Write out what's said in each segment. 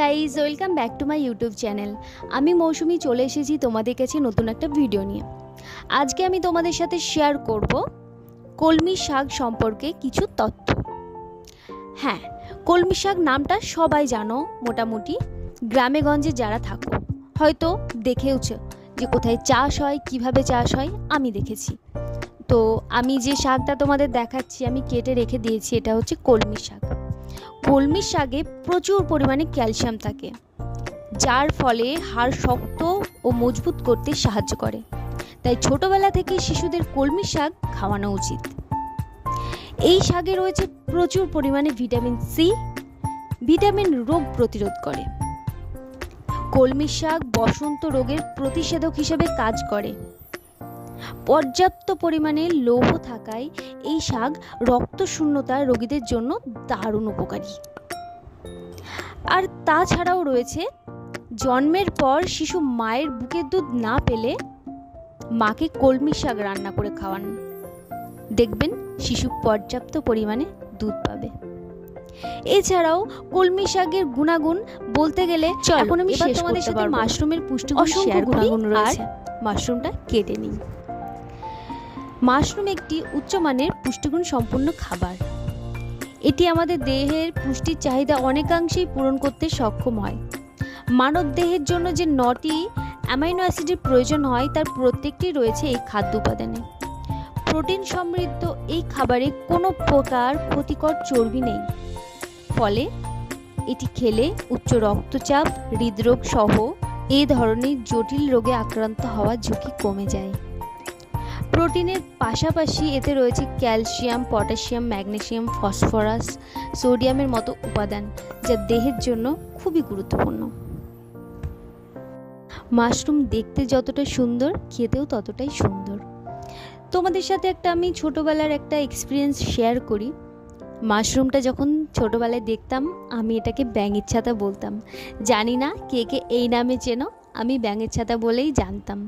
Guys welcome back to my YouTube channel আমি মৌসুমি চলে এসেছি তোমাদের কাছে নতুন একটা ভিডিও নিয়ে। আজকে আমি তোমাদের সাথে শেয়ার করব কলমি শাক সম্পর্কে কিছু তথ্য। হ্যাঁ কলমি শাক নামটা সবাই জানো, মোটামুটি। গ্রামে গঞ্জে যারা থাকো, হয়তো দেখেওছো যে কোথায় চাষ হয়, কীভাবে চাষ হয়, আমি দেখেছি। তো আমি যে শাকটা তোমাদের দেখাচ্ছি, আমি কেটে রেখে দিয়েছি, এটা হচ্ছে কলমি শাক। কলমি শাকে প্রচুর পরিমাণে ক্যালসিয়াম থাকে, যার ফলে হাড় শক্ত ও মজবুত করতে সাহায্য করে। তাই ছোটবেলা থেকে শিশুদের কলমি শাক খাওয়ানো উচিত। এই শাকে রয়েছে প্রচুর পরিমাণে ভিটামিন সি ভিটামিন রোগ প্রতিরোধ করে। কলমি শাক বসন্ত রোগের প্রতিষেধক হিসেবে কাজ করে। পর্যাপ্ত পরিমাণে লৌহ থাকায় এই শাক রক্ত শূন্যতা রোগীদের জন্য দারুণ উপকারী। আর তাছাড়াও রয়েছে জন্মের পর শিশু মায়ের বুকের দুধ না পেলে মাকে কলমি শাক রান্না করে খাওয়ান। দেখবেন শিশু পর্যাপ্ত পরিমাণে দুধ পাবে। এছাড়াও কলমি শাকের গুণাগুণ বলতে গেলে এখন আমি শেষ তোমাদের সাথে মাশরুমের পুষ্টিগুণ অসংখ্য গুণাগুণ। রয়েছে মাশরুমটা কেটে নিই। মাশরুম একটি উচ্চমানের পুষ্টিগুণ সম্পন্ন খাবার। এটি আমাদের দেহের পুষ্টির চাহিদা অনেকাংশেই পূরণ করতে সক্ষম হয়। মানব দেহের জন্য যে নটি অ্যামাইনো অ্যাসিডের প্রয়োজন হয়, তার প্রত্যেকটি রয়েছে এই খাদ্য উপাদানে। প্রোটিন সমৃদ্ধ এই খাবারে কোনো প্রকার ক্ষতিকর চর্বি নেই। ফলে এটি খেলে উচ্চ রক্তচাপ, হৃদরোগ সহ এই ধরনের জটিল রোগে আক্রান্ত হওয়ার ঝুঁকি কমে যায়। প্রোটিনের পাশাপাশি এতে রয়েছে ক্যালসিয়াম, পটাশিয়াম, ম্যাগনেসিয়াম, ফসফরাস, সোডিয়ামের মতো উপাদান যা দেহের জন্য খুবই গুরুত্বপূর্ণ। মাশরুম দেখতে যতটা সুন্দর, খেতেও ততটাই সুন্দর। তোমাদের সাথে একটা আমি ছোটোবেলার একটা এক্সপিরিয়েন্স শেয়ার করি। মাশরুমটা যখন ছোটোবেলায় দেখতাম, আমি এটাকে ব্যাঙের ছাতা বলতাম। জানি না কে কে এই নামে চেনো, আমি ব্যাঙের ছাতা বলেই জানতাম।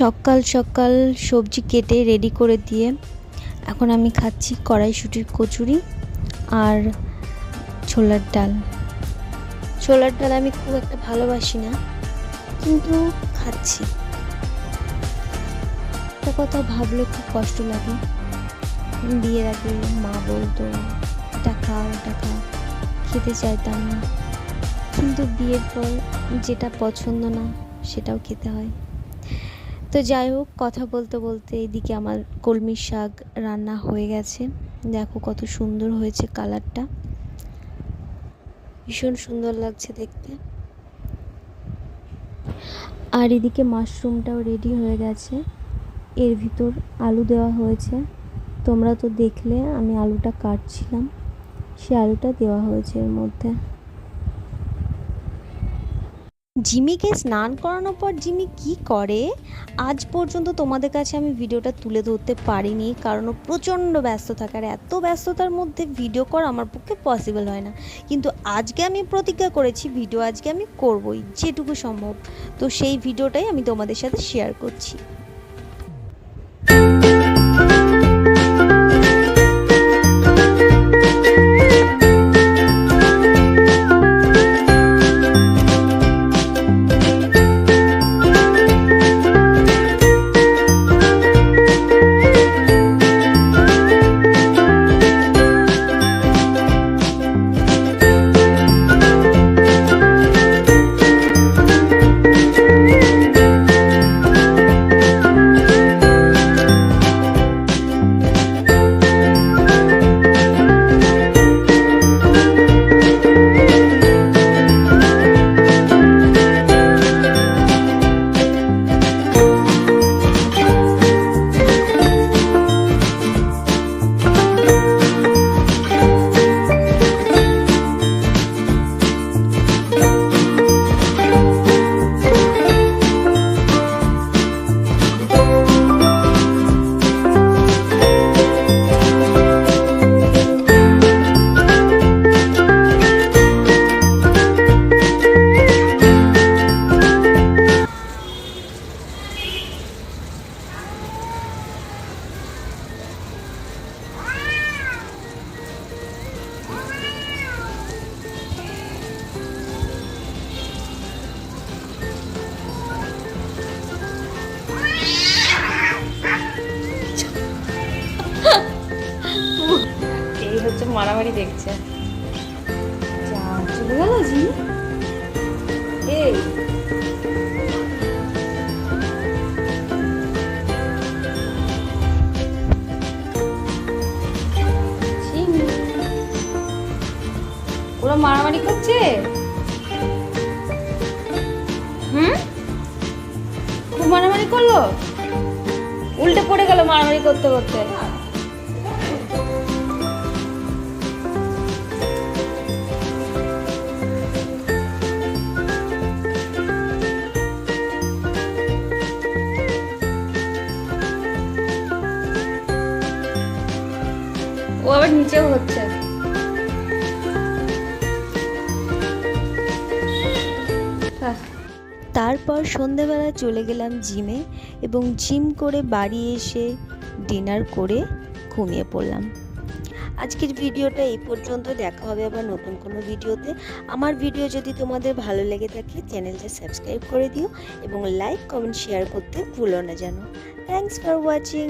সকাল সকাল সবজি কেটে রেডি করে দিয়ে এখন আমি খাচ্ছি কড়াইশুটির কচুরি আর ছোলার ডাল। ছোলার ডাল আমি খুব একটা ভালোবাসি না, কিন্তু খাচ্ছি। একটা কথা ভাবলে খুব কষ্ট লাগে। বিয়ের আগে মা বলতো, এটা খাও খাও। খেতে চাইতাম না। কিন্তু বিয়ের পর যেটা পছন্দ না, সেটাও খেতে হয়। তো যাই হোক, কথা বলতে বলতে এদিকে আমার কলমি শাক রান্না হয়ে গেছে। দেখো কত সুন্দর হয়েছে কালারটা। ভীষণ সুন্দর লাগছে দেখতে। আর এদিকে মাশরুমটাও রেডি হয়ে গেছে। এর ভিতর আলু দেওয়া হয়েছে। তোমরা তো দেখলে আমি আলুটা কাটছিলাম। সে আলুটা দেওয়া হয়েছে এর মধ্যে। জিমিকে স্নান করানোর পর জিমি কি করে? আজ পর্যন্ত তোমাদের কাছে আমি ভিডিওটা তুলে ধরতে পারিনি, কারণ ও প্রচণ্ড ব্যস্ত থাকার এত ব্যস্ততার মধ্যে ভিডিও করা আমার পক্ষে পসিবল হয় না। কিন্তু আজকে আমি প্রতিজ্ঞা করেছি, ভিডিও আজকে আমি করবই, যেটুকু সম্ভব। তো সেই ভিডিওটাই আমি তোমাদের সাথে শেয়ার করছি। মারামারি দেখছে। ওরা মারামারি করছে? হুম? খুব মারামারি করল? উল্টে পড়ে গেল মারামারি করতে করতে। হচ্ছে। তারপর সন্ধেবেলা চলে গেলাম জিমে এবং জিম করে বাড়ি এসে ডিনার করে ঘুমিয়ে পড়লাম। আজকের ভিডিওটা এই পর্যন্ত, দেখা হবে আবার নতুন কোনো ভিডিওতে। আমার ভিডিও যদি তোমাদের ভালো লেগে থাকে, চ্যানেলটা সাবস্ক্রাইব করে দিও এবং লাইক, কমেন্ট, শেয়ার করতে ভুলো না যেন। Thanks for watching